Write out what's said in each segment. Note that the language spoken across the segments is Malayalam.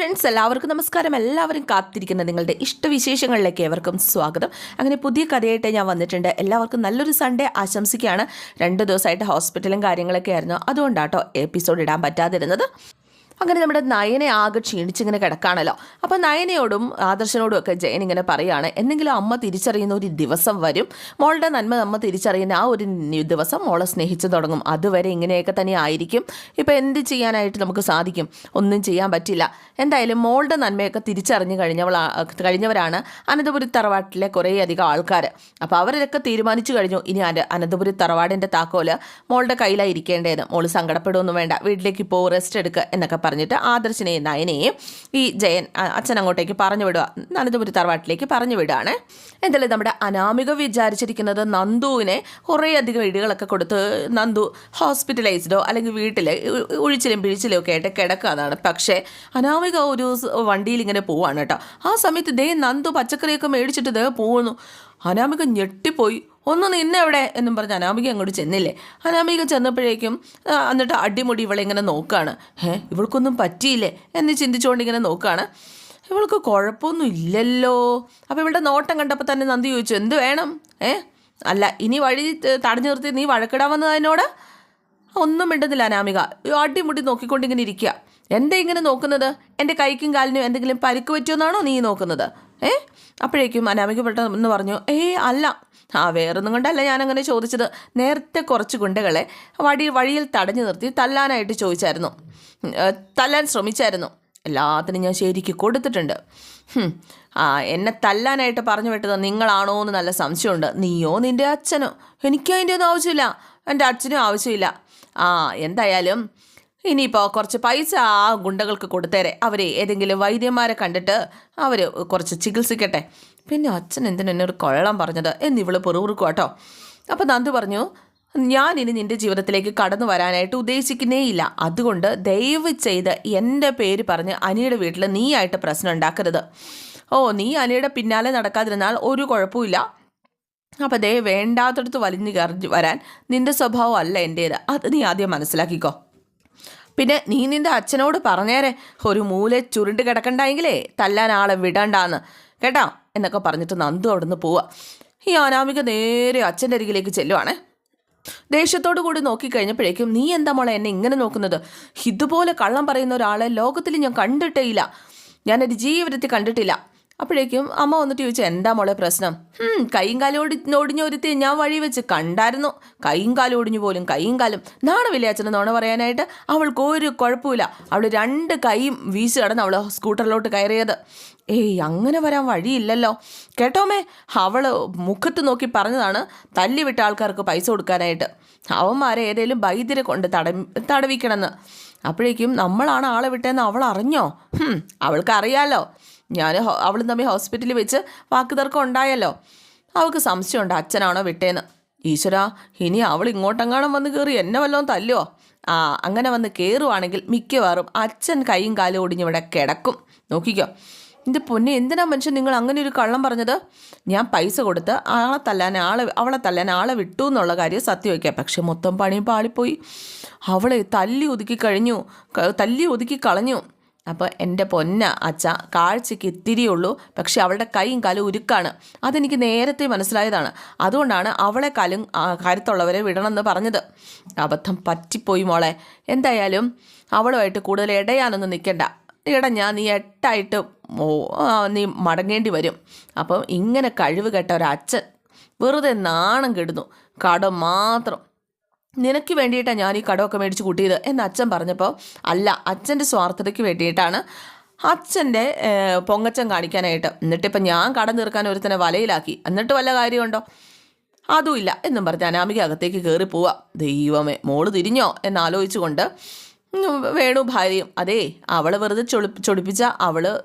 ഫ്രണ്ട്സ് എല്ലാവർക്കും നമസ്കാരം. എല്ലാവരും കാത്തിരിക്കുന്ന നിങ്ങളുടെ ഇഷ്ടവിശേഷങ്ങളിലേക്ക് ഏവർക്കും സ്വാഗതം. അങ്ങനെ പുതിയ കഥയായിട്ട് ഞാൻ വന്നിട്ടുണ്ട്. എല്ലാവർക്കും നല്ലൊരു സൺഡേ ആശംസിക്കുകയാണ്. രണ്ട് ദിവസമായിട്ട് ഹോസ്പിറ്റലും കാര്യങ്ങളൊക്കെ ആയിരുന്നു. അതുകൊണ്ടാട്ടോ എപ്പിസോഡ് ഇടാൻ പറ്റാതിരുന്നത്. അങ്ങനെ നമ്മുടെ നയനെ ആകെ ക്ഷീണിച്ചിങ്ങനെ കിടക്കാണല്ലോ. അപ്പോൾ നയനയോടും ആദർശനോടും ഒക്കെ ജയൻ ഇങ്ങനെ പറയുകയാണ് എന്തെങ്കിലും അമ്മ തിരിച്ചറിയുന്ന ഒരു ദിവസം വരും. മോളുടെ നന്മ അമ്മ തിരിച്ചറിയുന്ന ആ ഒരു ദിവസം മോളെ സ്നേഹിച്ചു തുടങ്ങും. അതുവരെ ഇങ്ങനെയൊക്കെ തന്നെ ആയിരിക്കും. ഇപ്പോൾ എന്ത് ചെയ്യാനായിട്ട് നമുക്ക് സാധിക്കും? ഒന്നും ചെയ്യാൻ പറ്റില്ല. എന്തായാലും മോളുടെ നന്മയൊക്കെ തിരിച്ചറിഞ്ഞു കഴിഞ്ഞവൾ കഴിഞ്ഞവരാണ് അനന്തപുരി തറവാട്ടിലെ കുറേയധികം ആൾക്കാർ അപ്പോൾ അവരൊക്കെ തീരുമാനിച്ചു കഴിഞ്ഞു ഇനി അന അനന്തപുരി തറവാടിന്റെ താക്കോൽ മോളുടെ കയ്യിലായിരിക്കേണ്ടത് മോൾ സങ്കടപ്പെടുമൊന്നും വേണ്ട. വീട്ടിലേക്ക് പോ റെസ്റ്റ് എടുക്കുക എന്നൊക്കെ പറഞ്ഞിട്ട് ആദർശിനെയും നയനെയും ഈ ജയൻ അച്ഛൻ അങ്ങോട്ടേക്ക് പറഞ്ഞു വിടുക നനതപുരി തറവാട്ടിലേക്ക് പറഞ്ഞു വിടുകയാണ്. എന്തായാലും നമ്മുടെ അനാമിക വിചാരിച്ചിരിക്കുന്നത് നന്ദുവിനെ കുറേയധികം ഇടികളൊക്കെ കൊടുത്ത് നന്ദു ഹോസ്പിറ്റലൈസ്ഡോ അല്ലെങ്കിൽ വീട്ടിൽ ഒഴിച്ചിലും പിഴിച്ചിലും ഒക്കെ ആയിട്ട് കിടക്കാതാണ് പക്ഷേ അനാമിക ഒരു വണ്ടിയിൽ ഇങ്ങനെ പോവാണ് കേട്ടോ. ആ സമയത്ത് ദേ നന്ദു പച്ചക്കറിയൊക്കെ മേടിച്ചിട്ട് ദേ പോകുന്നു അനാമിക ഞെട്ടിപ്പോയി. ഒന്ന് നിന്നെവിടെ എന്നും പറഞ്ഞ് അനാമിക അങ്ങോട്ട് ചെന്നില്ലേ? അനാമിക ചെന്നപ്പോഴേക്കും എന്നിട്ട് അടിമുടി ഇവളെ ഇങ്ങനെ നോക്കുകയാണ് ഏ ഇവൾക്കൊന്നും പറ്റിയില്ലേ എന്ന് ചിന്തിച്ചുകൊണ്ട് ഇങ്ങനെ നോക്കുകയാണ് ഇവൾക്ക് കുഴപ്പമൊന്നും ഇല്ലല്ലോ. അപ്പോൾ ഇവളുടെ നോട്ടം കണ്ടപ്പോൾ തന്നെ നന്ദി ചോദിച്ചു എന്ത് വേണം? ഏ? അല്ല ഇനി വഴി തടഞ്ഞു നിർത്തി നീ വഴക്കിടാൻ വന്നത് അതിനോട് ഒന്നും മിണ്ടുന്നില്ല അനാമിക. അടിമുടി നോക്കിക്കൊണ്ടിങ്ങനെ ഇരിക്കുക എന്താ ഇങ്ങനെ നോക്കുന്നത്? എന്റെ കൈക്കും കാലിനും എന്തെങ്കിലും പരിക്ക് പറ്റുമെന്നാണോ നീ നോക്കുന്നത്? ഏ? അപ്പോഴേക്കും അനാമിക പെട്ടെന്ന് പറഞ്ഞു ഏ അല്ല. ആ വേറൊന്നും കൊണ്ടല്ല ഞാനങ്ങനെ ചോദിച്ചത്. നേരത്തെ കുറച്ച് ഗുണ്ടകളെ വടി വഴിയിൽ തടഞ്ഞു നിർത്തി തല്ലാനായിട്ട് ചോദിച്ചായിരുന്നു. തല്ലാൻ ശ്രമിച്ചായിരുന്നു. എല്ലാത്തിനും ഞാൻ ശരിക്ക് കൊടുത്തിട്ടുണ്ട്. ആ എന്നെ തല്ലാനായിട്ട് പറഞ്ഞു വിട്ടത് നിങ്ങളാണോ എന്ന് നല്ല സംശയമുണ്ട്. നീയോ നിന്റെ അച്ഛനോ? എനിക്ക് അതിന്റെ ഒന്നും ആവശ്യമില്ല. എന്റെ അച്ഛനും ആവശ്യമില്ല. ആ എന്തായാലും ഇനിയിപ്പോൾ കുറച്ച് പൈസ ആ ഗുണ്ടകൾക്ക് കൊടുത്തേരെ. അവരെ ഏതെങ്കിലും വൈദ്യന്മാരെ കണ്ടിട്ട് അവർ കുറച്ച് ചികിത്സിക്കട്ടെ. പിന്നെ അച്ഛൻ എന്തിനാ ഒരു കൊള്ളം പറഞ്ഞത്? എന്നിവൾ പെറുകുറുക്കും കേട്ടോ അപ്പോൾ നന്ദു പറഞ്ഞു ഞാൻ ഇനി നിന്റെ ജീവിതത്തിലേക്ക് കടന്നു വരാനായിട്ട് ഉദ്ദേശിക്കുന്നേയില്ല അതുകൊണ്ട് ദയവ് ചെയ്ത് എന്റെ പേര് പറഞ്ഞ് അനിയുടെ വീട്ടിൽ നീയായിട്ട് പ്രശ്നം ഉണ്ടാക്കരുത്. ഓ നീ അനിയുടെ പിന്നാലെ നടക്കാതിരുന്നാൽ ഒരു കുഴപ്പമില്ല അപ്പോൾ ദേ വേണ്ടാത്തടത്ത് വലിഞ്ഞു കയറി വരാൻ നിന്റെ സ്വഭാവം അല്ല എന്റേത് അത് നീ ആദ്യം മനസ്സിലാക്കിക്കോ. പിന്നെ നീ നിന്റെ അച്ഛനോട് പറഞ്ഞേരെ ഒരു മൂല ചുരുണ്ട് കിടക്കണ്ടെങ്കിലേ തല്ലാൻ ആളെ വിടണ്ടാന്ന്. കേട്ടോ? എന്നൊക്കെ പറഞ്ഞിട്ട് നന്ദു അവിടുന്ന് പോവുക ഈ അനാമിക നേരെ അച്ഛന്റെ അരികിലേക്ക് ചെല്ലുവാണേ. ദേഷ്യത്തോടു കൂടി നോക്കിക്കഴിഞ്ഞപ്പോഴേക്കും നീ എന്താ മോളെ എന്നെ ഇങ്ങനെ നോക്കുന്നത്? ഇതുപോലെ കള്ളം പറയുന്ന ഒരാളെ ലോകത്തിൽ ഞാൻ കണ്ടിട്ടേ ഇല്ല. ഞാനൊരു ജീവിതത്തിൽ കണ്ടിട്ടില്ല. അപ്പോഴേക്കും അമ്മ വന്നിട്ട് ചോദിച്ചു എന്താ മോളെ പ്രശ്നം? കൈയും കാലും ഓടി ഒടിഞ്ഞ ഒരുത്തി ഞാൻ വഴി വെച്ച് കണ്ടായിരുന്നു. കൈയും കാലും ഒടിഞ്ഞു പോലും കൈയും കാലും. നാണ അച്ഛനെ നോണ പറയാനായിട്ട്? അവൾക്ക് ഒരു കുഴപ്പമില്ല അവൾ രണ്ട് കൈയും വീശി കടന്ന് അവൾ സ്കൂട്ടറിലോട്ട് കയറിയത്. ഏയ് അങ്ങനെ വരാൻ വഴിയില്ലല്ലോ. കേട്ടോമേ അവൾ മുഖത്ത് നോക്കി പറഞ്ഞതാണ് തല്ലിവിട്ട ആൾക്കാർക്ക് പൈസ കൊടുക്കാനായിട്ട്. അവന്മാരെ ഏതേലും വൈദ്യരെ കൊണ്ട് തട തടവിക്കണമെന്ന്. അപ്പോഴേക്കും നമ്മളാണ് ആളെ വിട്ടതെന്ന് അവൾ അറിഞ്ഞോ? അവൾക്കറിയാലോ. ഞാൻ അവളും തമ്മിൽ ഹോസ്പിറ്റലിൽ വെച്ച് വാക്കുതർക്കം ഉണ്ടായല്ലോ. അവൾക്ക് സംശയമുണ്ട് അച്ഛനാണോ വിട്ടേന്ന്. ഈശ്വര ഇനി അവൾ ഇങ്ങോട്ടെങ്ങാണോ വന്ന് കയറി എന്നെ വല്ലതും തല്ലുവോ? ആ അങ്ങനെ വന്ന് കയറുവാണെങ്കിൽ മിക്കവാറും അച്ഛൻ കൈയും കാലും ഒടിഞ്ഞ് ഇവിടെ കിടക്കും. നോക്കിക്കോ. എന്റെ പൊന്നെ എന്തിനാ മനുഷ്യൻ നിങ്ങൾ അങ്ങനെ ഒരു കള്ളം പറഞ്ഞത്? ഞാൻ പൈസ കൊടുത്ത് ആളെ തല്ലാൻ ആളെ അവളെ തല്ലാൻ ആളെ വിട്ടു എന്നുള്ള കാര്യം സത്യം വയ്ക്കാം. പക്ഷെ മൊത്തം പണിയും പാളിപ്പോയി. അവളെ തല്ലി ഒതുക്കി കഴിഞ്ഞു തല്ലി ഒതുക്കി കളഞ്ഞു. അപ്പോൾ എന്റെ പൊന്ന അച്ഛ കാഴ്ചയ്ക്ക് ഇത്തിരിയുള്ളൂ പക്ഷേ അവളുടെ കൈയും കാലും ഉരുക്കാണ്. അതെനിക്ക് നേരത്തെ മനസ്സിലായതാണ്. അതുകൊണ്ടാണ് അവളെ കാലും കരുത്തുള്ളവരെ വിടണമെന്ന് പറഞ്ഞത്. അബദ്ധം പറ്റിപ്പോയി മോളെ. എന്തായാലും അവളുമായിട്ട് കൂടുതൽ ഇടയാനൊന്നും നിൽക്കണ്ട. ഇടഞ്ഞാ നീ എട്ടായിട്ട് നീ മടങ്ങേണ്ടി വരും. അപ്പം ഇങ്ങനെ കഴിവ് കെട്ട ഒരച്ഛൻ വെറുതെ നാണം കെടുന്നു. കടം മാത്രം. നിനക്ക് വേണ്ടിയിട്ടാണ് ഞാൻ ഈ കടമൊക്കെ മേടിച്ച് കൂട്ടിയത് എന്ന് അച്ഛൻ പറഞ്ഞപ്പോൾ അല്ല അച്ഛന്റെ സ്വാർത്ഥതയ്ക്ക് വേണ്ടിയിട്ടാണ് അച്ഛന്റെ പൊങ്ങച്ചം കാണിക്കാനായിട്ട്. എന്നിട്ടിപ്പം ഞാൻ കടം തീർക്കാൻ ഒരുത്തനെ വലയിലാക്കി. എന്നിട്ട് വല്ല കാര്യമുണ്ടോ? അതുമില്ല എന്നും പറഞ്ഞ് അനാമിക അകത്തേക്ക് കയറി ദൈവമേ മോൾ തിരിഞ്ഞോ എന്നാലോചിച്ചുകൊണ്ട് വേണു ഭാര്യയും അതേ അവൾ വെറുതെ ചൊളി ചൊടിപ്പിച്ച അവൾ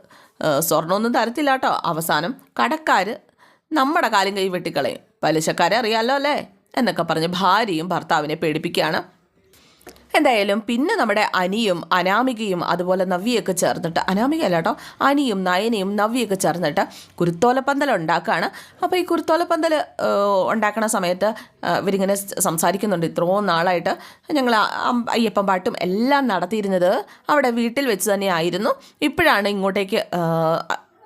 സ്വർണമൊന്നും തരത്തില്ല കേട്ടോ അവസാനം കടക്കാർ നമ്മുടെ കാലം കൈ വെട്ടിക്കളയും. പലിശക്കാരെ അറിയാമല്ലോ അല്ലേ? എന്നൊക്കെ പറഞ്ഞ് ഭാര്യയും ഭർത്താവിനെ പേടിപ്പിക്കുകയാണ്. എന്തായാലും പിന്നെ നമ്മുടെ അനിയും അനാമികയും അതുപോലെ നവ്യയൊക്കെ ചേർന്നിട്ട് അനാമിക അല്ല കേട്ടോ അനിയും നയനയും നവ്യയൊക്കെ ചേർന്നിട്ട് കുരുത്തോലപ്പന്തൽ ഉണ്ടാക്കുകയാണ്. അപ്പോൾ ഈ കുരുത്തോലപ്പന്തൽ ഉണ്ടാക്കുന്ന സമയത്ത് ഇവരിങ്ങനെ സംസാരിക്കുന്നുണ്ട്. ഇത്രയും നാളായിട്ട് ഞങ്ങൾ അയ്യപ്പൻ പാട്ടും എല്ലാം നടത്തിയിരുന്നത് അവിടെ വീട്ടിൽ വെച്ച് തന്നെയായിരുന്നു ഇപ്പോഴാണ് ഇങ്ങോട്ടേക്ക്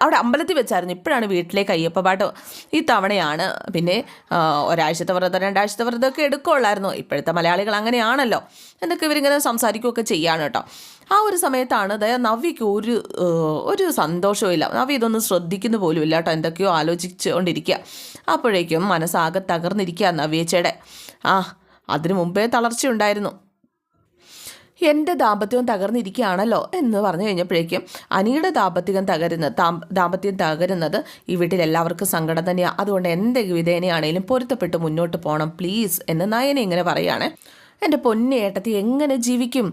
അവിടെ അമ്പലത്തിൽ വെച്ചായിരുന്നു. ഇപ്പോഴാണ് വീട്ടിലേക്ക് അയ്യപ്പ പാട്ട് ഈ തവണയാണ്. പിന്നെ ഒരാഴ്ചത്തെ വ്രതം രണ്ടാഴ്ചത്തെ വ്രതമൊക്കെ എടുക്കുകയുള്ളായിരുന്നു ഇപ്പോഴത്തെ മലയാളികൾ അങ്ങനെയാണല്ലോ. എന്നൊക്കെ ഇവരിങ്ങനെ സംസാരിക്കുകയൊക്കെ ചെയ്യാണ് കേട്ടോ. ആ ഒരു സമയത്താണ് ദയ നവ്യയ്ക്ക് ഒരു ഒരു സന്തോഷവും ഇല്ല. നവ്യ ഇതൊന്നും ശ്രദ്ധിക്കുന്ന പോലും ഇല്ല കേട്ടോ. എന്തൊക്കെയോ ആലോചിച്ചുകൊണ്ടിരിക്കുക അപ്പോഴേക്കും മനസ്സാകെ തകർന്നിരിക്കുക നവ്യച്ചയുടെ ആ അതിനു മുമ്പേ തളർച്ചയുണ്ടായിരുന്നു. എന്റെ ദാമ്പത്യവും തകർന്നിരിക്കുകയാണല്ലോ എന്ന് പറഞ്ഞു കഴിഞ്ഞപ്പോഴേക്കും അനിയുടെ ദാമ്പത്യം തകരുന്ന ദാമ്പത്യം തകരുന്നത് ഈ വീട്ടിൽ എല്ലാവർക്കും സങ്കടം തന്നെയാണ് അതുകൊണ്ട് എന്റെ വിധേനയാണേലും പൊരുത്തപ്പെട്ട് മുന്നോട്ട് പോകണം പ്ലീസ് എന്ന് നയനെ ഇങ്ങനെ പറയുകയാണ് എന്റെ പൊന്നേട്ടത്തി എങ്ങനെ ജീവിക്കും?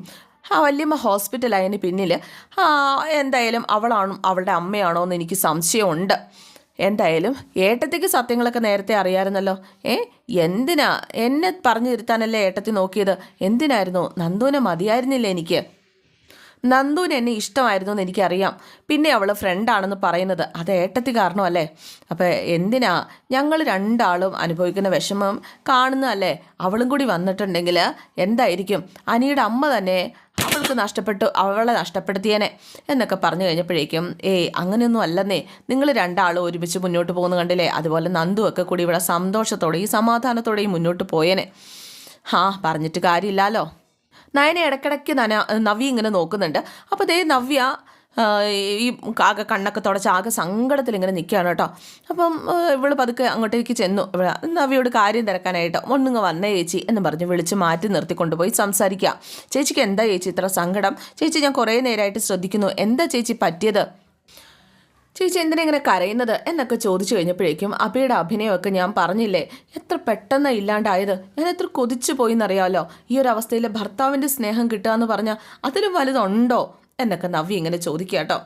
ആ വല്യമ്മ ഹോസ്പിറ്റലായതിന് പിന്നിൽ എന്തായാലും അവളാണോ അവളുടെ അമ്മയാണോ എന്ന് എനിക്ക് സംശയമുണ്ട്. എന്തായാലും ഏട്ടത്തേക്ക് സത്യങ്ങളൊക്കെ നേരത്തെ അറിയാമായിരുന്നല്ലോ ഏ എന്തിനാ? എന്നെ പറഞ്ഞു തിരുത്താനല്ലേ ഏട്ടത്തി നോക്കിയത്? എന്തിനായിരുന്നു? നന്ദുവിനെ മതിയായിരുന്നില്ല എനിക്ക്? നന്ദുവിന് എന്നെ ഇഷ്ടമായിരുന്നു എന്ന് എനിക്കറിയാം. പിന്നെ അവൾ ഫ്രണ്ടാണെന്ന് പറയുന്നത് അത് ഏട്ടത്തി കാരണമല്ലേ? അപ്പോൾ എന്തിനാ ഞങ്ങൾ രണ്ടാളും അനുഭവിക്കുന്ന വിഷമം കാണുന്നതല്ലേ? അവളും കൂടി വന്നിട്ടുണ്ടെങ്കിൽ എന്തായിരിക്കും? അനിയുടെ അമ്മ തന്നെ അവൾക്ക് നഷ്ടപ്പെട്ടു അവളെ നഷ്ടപ്പെടുത്തിയേനെ എന്നൊക്കെ പറഞ്ഞു കഴിഞ്ഞപ്പോഴേക്കും ഏയ് അങ്ങനെയൊന്നും അല്ലെന്നേ. നിങ്ങൾ രണ്ടാളും ഒരുമിച്ച് മുന്നോട്ട് പോകുന്ന കണ്ടില്ലേ? അതുപോലെ നന്ദുവൊക്കെ കൂടി ഇവിടെ സന്തോഷത്തോടെയും സമാധാനത്തോടെയും മുന്നോട്ട് പോയേനെ. ഹാ പറഞ്ഞിട്ട് കാര്യമില്ലല്ലോ നയനെ ഇടയ്ക്കിടയ്ക്ക് നന നവ്യ ഇങ്ങനെ നോക്കുന്നുണ്ട്. അപ്പോൾ ദേ നവ്യ ഈ ആകെ കണ്ണൊക്കെ തുടച്ച് ആകെ സങ്കടത്തിൽ ഇങ്ങനെ നിൽക്കുകയാണ് കേട്ടോ. അപ്പം ഇവൾ പതുക്കെ അങ്ങോട്ടേക്ക് ചെന്നു. ഇവിടെ നവിയോട് കാര്യം തിരക്കാനായിട്ട് ഒന്നുങ്ങ് വന്നേ ചേച്ചി എന്ന് പറഞ്ഞ് വിളിച്ച് മാറ്റി നിർത്തി കൊണ്ടുപോയി സംസാരിക്കുക ചേച്ചിക്ക് എന്താ ചേച്ചി ഇത്ര സങ്കടം? ചേച്ചി ഞാൻ കുറേ നേരമായിട്ട് ശ്രദ്ധിക്കുന്നു. എന്താ ചേച്ചി പറ്റിയത്? ചേച്ചി എന്തിനാ ഇങ്ങനെ കരയുന്നത് എന്നൊക്കെ ചോദിച്ചു കഴിഞ്ഞപ്പോഴേക്കും അബിയുടെ അഭിനയമൊക്കെ ഞാൻ പറഞ്ഞില്ലേ എത്ര പെട്ടെന്ന് ഇല്ലാണ്ടായത് ഞാൻ എത്ര കൊതിച്ചു പോയി എന്നറിയാമല്ലോ ഈ ഒരു അവസ്ഥയിൽ ഭർത്താവിന്റെ സ്നേഹം കിട്ടുക എന്ന് പറഞ്ഞാൽ അതിലും വലുതുണ്ടോ എന്നൊക്കെ നവ്യ ഇങ്ങനെ ചോദിക്കുക കേട്ടോ.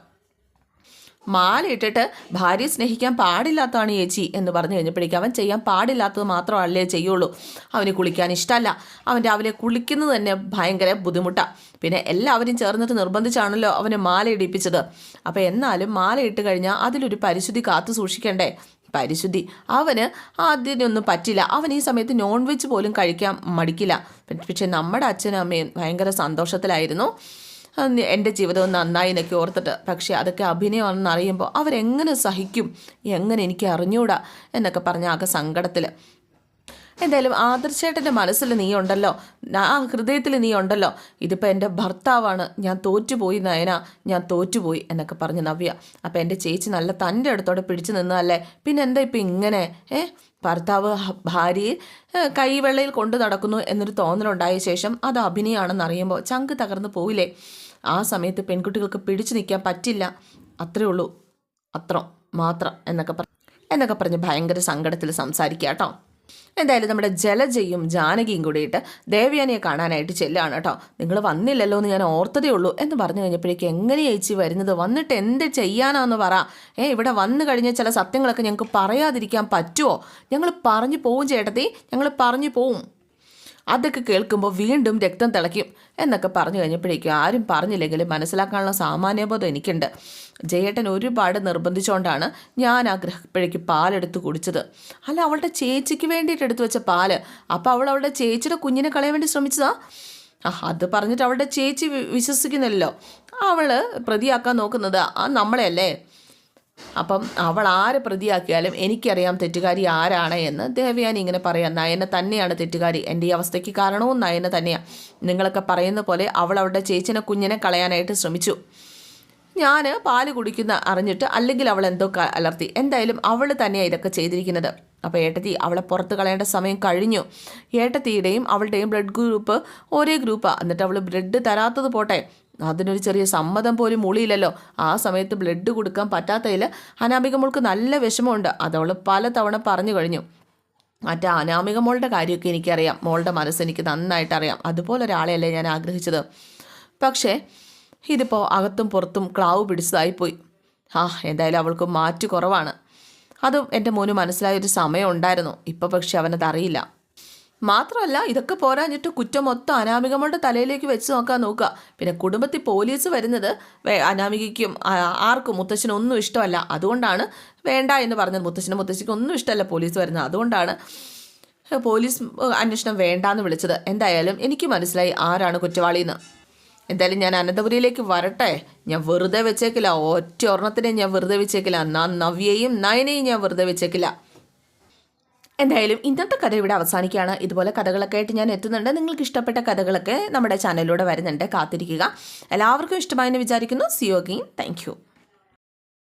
മാല ഇട്ടിട്ട് ഭാര്യയെ സ്നേഹിക്കാൻ പാടില്ലാത്തതാണ് ചേച്ചി എന്ന് പറഞ്ഞു കഴിഞ്ഞപ്പോഴേക്കും അവൻ ചെയ്യാൻ പാടില്ലാത്തത് മാത്രമല്ലേ ചെയ്യുള്ളൂ. അവന് കുളിക്കാൻ ഇഷ്ടമല്ല. അവൻ രാവിലെ കുളിക്കുന്നത് തന്നെ ഭയങ്കര ബുദ്ധിമുട്ടാണ് പിന്നെ എല്ലാവരും ചേർന്നിട്ട് നിർബന്ധിച്ചാണല്ലോ അവന് മാല ഇടിപ്പിച്ചത്. അപ്പോൾ എന്നാലും മാല ഇട്ട് കഴിഞ്ഞാൽ അതിലൊരു പരിശുദ്ധി കാത്തു സൂക്ഷിക്കണ്ടേ? പരിശുദ്ധി. അവന് അതിനൊന്നും പറ്റില്ല. അവൻ ഈ സമയത്ത് നോൺ വെജ് പോലും കഴിക്കാൻ മടിക്കില്ല. പക്ഷെ നമ്മുടെ അച്ഛനും അമ്മയും ഭയങ്കര സന്തോഷത്തിലായിരുന്നു. എന്റെ ജീവിതവും നന്നായി എന്നൊക്കെ ഓർത്തിട്ട് പക്ഷേ അതൊക്കെ അഭിനയമാണെന്ന് അറിയുമ്പോൾ അവരെങ്ങനെ സഹിക്കും? എങ്ങനെ എനിക്ക് അറിഞ്ഞൂടാ? എന്നൊക്കെ പറഞ്ഞ ആകെ സങ്കടത്തിൽ എന്തായാലും ആദർശേട്ടന്റെ മനസ്സിൽ നീ ഉണ്ടല്ലോ ആ ഹൃദയത്തിൽ നീ ഉണ്ടല്ലോ ഇതിപ്പോൾ എന്റെ ഭർത്താവാണ്. ഞാൻ തോറ്റുപോയി നയന. ഞാൻ തോറ്റുപോയി എന്നൊക്കെ പറഞ്ഞ് നവ്യ. അപ്പോൾ എന്റെ ചേച്ചി നല്ല തന്റെ അടുത്തോടെ പിടിച്ചു നിന്നതല്ലേ? പിന്നെ എന്താ ഇപ്പം ഇങ്ങനെ? ഏ? ഭർത്താവ് ഭാര്യയെ കൈവെള്ളയിൽ കൊണ്ടു നടക്കുന്നു എന്നൊരു തോന്നലുണ്ടായ ശേഷം അത് അഭിനയമാണെന്ന് അറിയുമ്പോൾ ചങ്ക് തകർന്നു പോയില്ലേ ആ സമയത്ത് പെൺകുട്ടികൾക്ക് പിടിച്ചു നിൽക്കാൻ പറ്റില്ല. അത്രേ ഉള്ളൂ. അത്ര മാത്രം എന്നൊക്കെ എന്നൊക്കെ പറഞ്ഞ് ഭയങ്കര സങ്കടത്തിൽ സംസാരിക്കുക കേട്ടോ എന്തായാലും നമ്മുടെ ജലജയും ജാനകിയും കൂടിയിട്ട് ദേവയാനിയെ കാണാനായിട്ട് ചെല്ലുകയാണ് കേട്ടോ. നിങ്ങൾ വന്നില്ലല്ലോ എന്ന് ഞാൻ ഓർത്തതേ ഉള്ളൂ എന്ന് പറഞ്ഞു കഴിഞ്ഞപ്പോഴേക്ക് എങ്ങനെ ചേച്ചി വരുന്നത്? വന്നിട്ട് എന്ത് ചെയ്യാനാന്ന് പറ. ഏ ഇവിടെ വന്നു കഴിഞ്ഞ ചില സത്യങ്ങളൊക്കെ ഞങ്ങൾക്ക് പറയാതിരിക്കാൻ പറ്റുമോ ഞങ്ങൾ പറഞ്ഞു പോവും ചേട്ടത്തി. ഞങ്ങൾ പറഞ്ഞു പോവും. അതൊക്കെ കേൾക്കുമ്പോൾ വീണ്ടും രക്തം തിളയ്ക്കും എന്നൊക്കെ പറഞ്ഞു കഴിഞ്ഞപ്പോഴേക്കും ആരും പറഞ്ഞില്ലെങ്കിലും മനസ്സിലാക്കാനുള്ള സാമാന്യബോധം എനിക്കുണ്ട്. ജയേട്ടൻ ഒരുപാട് നിർബന്ധിച്ചുകൊണ്ടാണ് ഞാൻ ആ ഗ്രഹപ്പഴയ്ക്ക് പാലെടുത്ത് കുടിച്ചത്. അല്ല അവളുടെ ചേച്ചിക്ക് വേണ്ടിയിട്ട് എടുത്തു വെച്ച പാൽ. അപ്പോൾ അവൾ അവളുടെ ചേച്ചിയുടെ കുഞ്ഞിനെ കളയാൻ വേണ്ടി ശ്രമിച്ചതാ? ആ അത് പറഞ്ഞിട്ട് അവളുടെ ചേച്ചി വിശ്വസിക്കുന്നല്ലോ വിശ്വസിക്കുന്നില്ലല്ലോ. അവൾ പ്രതിയാക്കാൻ നോക്കുന്നത് ആ നമ്മളെയല്ലേ? അപ്പം അവൾ ആരെ പ്രതിയാക്കിയാലും എനിക്കറിയാം തെറ്റുകാരി ആരാണ് എന്ന് ദേവയാനി ഇങ്ങനെ പറയാം. നയന തന്നെയാണ് തെറ്റുകാരി. എന്റെ ഈ അവസ്ഥയ്ക്ക് കാരണവും നയന തന്നെയാണ് നിങ്ങളൊക്കെ പറയുന്ന പോലെ അവൾ അവളുടെ ചേച്ചിനെ കുഞ്ഞിനെ കളയാനായിട്ട് ശ്രമിച്ചു. ഞാൻ പാൽ കുടിക്കുന്ന അറിഞ്ഞിട്ട് അല്ലെങ്കിൽ അവൾ എന്തോ അലർത്തി. എന്തായാലും അവൾ തന്നെയാണ് ഇതൊക്കെ ചെയ്തിരിക്കുന്നത്. അപ്പോൾ ഏട്ടത്തി അവളെ പുറത്ത് കളയേണ്ട സമയം കഴിഞ്ഞു. ഏട്ടത്തിയുടെയും അവളുടെയും ബ്ലഡ് ഗ്രൂപ്പ് ഒരേ ഗ്രൂപ്പാണ് എന്നിട്ട് അവൾ ബ്ലഡ് തരാത്തത് പോട്ടെ. അതിനൊരു ചെറിയ സമ്മതം പോലും മുളിയില്ലല്ലോ ആ സമയത്ത് ബ്ലഡ് കൊടുക്കാൻ പറ്റാത്തതിൽ അനാമിക മോൾക്ക് നല്ല വിഷമമുണ്ട്. അതവൾ പല തവണ പറഞ്ഞു കഴിഞ്ഞു. മറ്റേ അനാമിക മോളുടെ കാര്യമൊക്കെ എനിക്കറിയാം. മോളുടെ മനസ്സ് എനിക്ക് നന്നായിട്ട് അറിയാം അതുപോലെ ഒരാളെയല്ലേ ഞാൻ ആഗ്രഹിച്ചത്. പക്ഷേ ഇതിപ്പോൾ അകത്തും പുറത്തും ക്ലാവ് പിടിച്ചതായിപ്പോയി ആ എന്തായാലും അവൾക്ക് മാറ്റു കുറവാണ്. അതും എന്റെ മോന് മനസ്സിലായ ഒരു സമയം ഉണ്ടായിരുന്നു. ഇപ്പോൾ പക്ഷെ അവനത് അറിയില്ല മാത്രമല്ല ഇതൊക്കെ പോരാഞ്ഞിട്ട് കുറ്റം മൊത്തം അനാമികമ്മളുടെ തലയിലേക്ക് വെച്ച് നോക്കാൻ നോക്കുക. പിന്നെ കുടുംബത്തിൽ പോലീസ് വരുന്നത് അനാമികയ്ക്കും ആർക്കും മുത്തശ്ശനും ഒന്നും ഇഷ്ടമല്ല. അതുകൊണ്ടാണ് വേണ്ട എന്ന് പറഞ്ഞത്. മുത്തശ്ശനും മുത്തശ്ശിക്കും ഒന്നും ഇഷ്ടമല്ല പോലീസ് വരുന്നത്. അതുകൊണ്ടാണ് പോലീസ് അന്വേഷണം വേണ്ടാന്ന് വിളിച്ചത്. എന്തായാലും എനിക്ക് മനസ്സിലായി ആരാണ് കുറ്റവാളിയെന്ന്. എന്തായാലും ഞാൻ അനന്തപുരിയിലേക്ക് വരട്ടെ. ഞാൻ വെറുതെ വെച്ചേക്കില്ല. ഒറ്റ ഒരെണ്ണത്തിനെ ഞാൻ വെറുതെ വെച്ചേക്കില്ല. നവ്യയും നയനയും ഞാൻ വെറുതെ വെച്ചേക്കില്ല. എന്തായാലും ഇന്നത്തെ കഥ ഇവിടെ അവസാനിക്കുകയാണ്. ഇതുപോലെ കഥകളൊക്കെ ആയിട്ട് ഞാൻ എത്തുന്നുണ്ട്. നിങ്ങൾക്ക് ഇഷ്ടപ്പെട്ട കഥകളൊക്കെ നമ്മുടെ ചാനലിലൂടെ വരുന്നുണ്ട്. കാത്തിരിക്കുക. എല്ലാവർക്കും ഇഷ്ടമായെന്ന് വിചാരിക്കുന്നു. സിയോഗീൻ താങ്ക്